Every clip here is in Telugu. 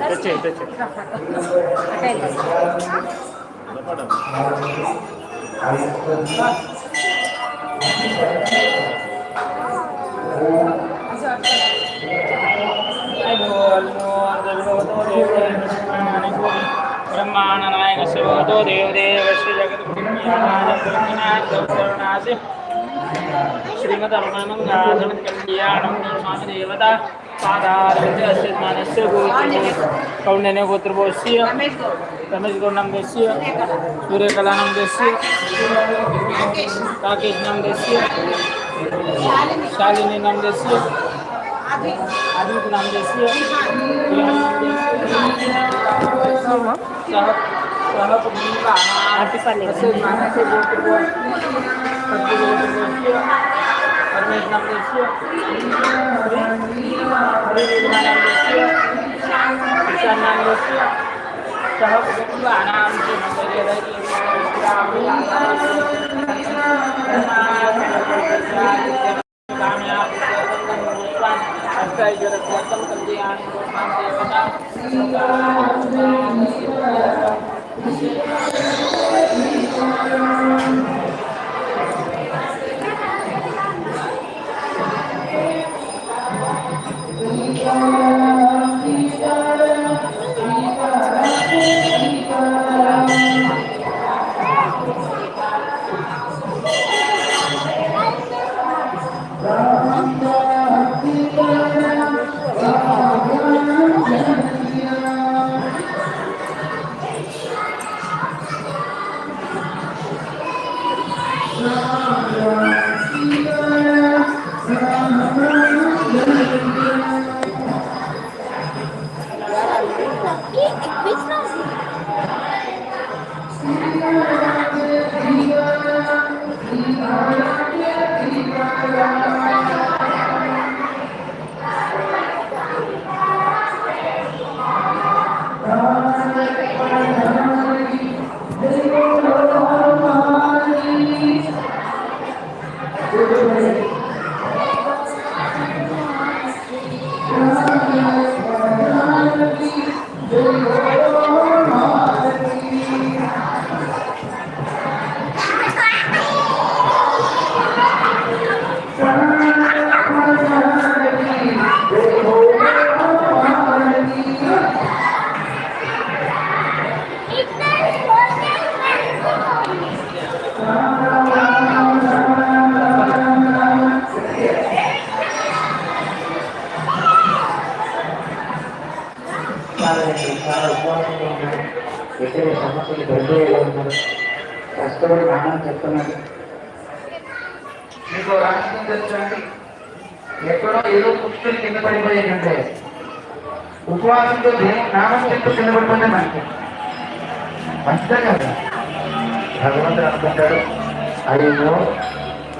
తెచ్చే తెచ్చే ब्रह्माणनायकस्य भगवतो देवदेवस्य जगद्गुरुनाथस्य श्रीमदरुणमङ्गासनं श्रीमदर्पणं राजवत्कल्याणं स्वामिदेवता पादारविन्दे अस्य ज्ञानस्य कौण्डन्य गोत्रभोस्य रमेशगौडनामदेशीय kalau pemerintah arti sih buat buat tapi buat Thank you. ఉన్నారు ఎక్కడ సమస్యలు పెద్దగా ఉన్నారు. కష్టపడి నాన్న చెప్తున్నాడు. మీకు రాష్ట్రం తెలుసండి? ఎక్కడో ఏదో పుష్టులు కింద పడిపోయాయంటే ఉపవాసంతో దేవుని నామం చెప్తూ కింద పడిపోతే మనకి. మంచిదే కదా. భగవంతుడు అనుకుంటాడు అయ్యో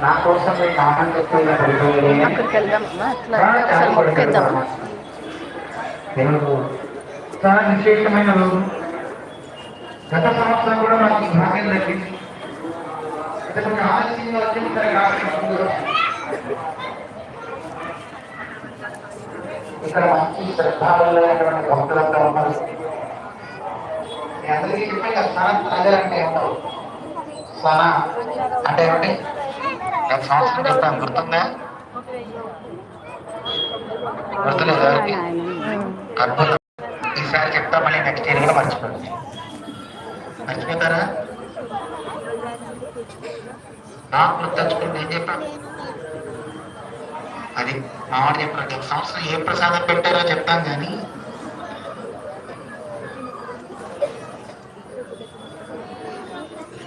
నా కోసం మీ నామం చెప్తూ ఇలా పడిపోయాడు చాలా విశేషమైన రోజు గత సంవత్సరం కూడా నాకు భాగ్యం దక్కింది. అంటే కొంచెం ఆలస్యంగా వచ్చింది సరే ఇక్కడ మంచి శ్రద్ధాలున్నటువంటి భక్తులంతా ఉన్నారు. అందరికీ చెప్పాను కదా స్నానం ఏమన్నారు సన అంటే ఏమిటి? గత సంవత్సరం చెప్పాను గుర్తుందా? గుర్తులేదు? ఎవరికి అద్భుతం. చెప్తా మళ్ళీ నెక్స్ట్ ఇయర్ కూడా మర్చిపోండి మర్చిపోతారా? నాకు గుర్తుంచుకోండి ఏం చెప్పాను అది మాట చెప్పాను గత సంవత్సరం ఏ ప్రసాదం పెట్టారో చెప్తాను కానీ.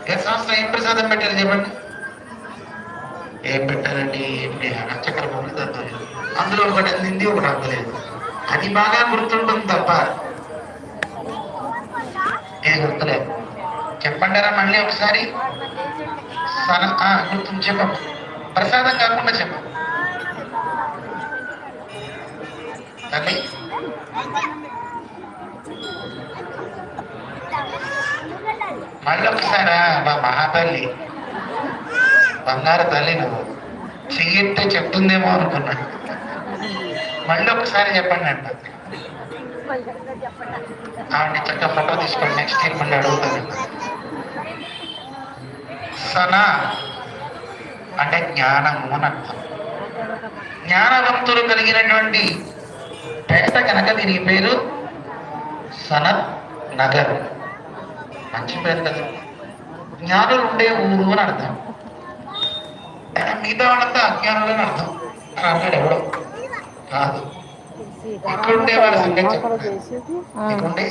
గత సంవత్సరం ఏం ప్రసాదం పెట్టారు చెప్పండి. ఏం పెట్టారండి? ఏం చేయాలి భూమి అందులో ఒకటి అందింది ఒకటి అందలేదు అది బాగా గుర్తుంటుంది తప్ప ఏ గుర్తులేదు. చెప్పండారా మళ్ళీ ఒకసారి? సన ఆ, గుర్తుంది చెప్పు ప్రసాదం కాకుండా చెప్పు తల్లి? మళ్ళీ ఒకసారా? మా మహాతల్లి. బంగారు తల్లి నువ్వు. చెయ్యితే చెప్తుందేమో అనుకున్నా. మళ్ళీ ఒకసారి చెప్పండి అంటే. ఆవిడ చక్కగా ఫోటో తీసుకోండి నెక్స్ట్ ఇయర్ మళ్ళీ అడుగుతాను సన అంటే జ్ఞానము అని అర్థం. జ్ఞానవంతులు కలిగినటువంటి పేట కనుక దీని పేరు సనత్ నగర్. మంచి పేరు కదా. జ్ఞానులు ఉండే ఊరు అని అర్థం. మిగతా వాళ్ళంతా అజ్ఞానులు అని అర్థం. అని అన్నాడు ఎవడో. కాదు. ఇక్కడ ఉండే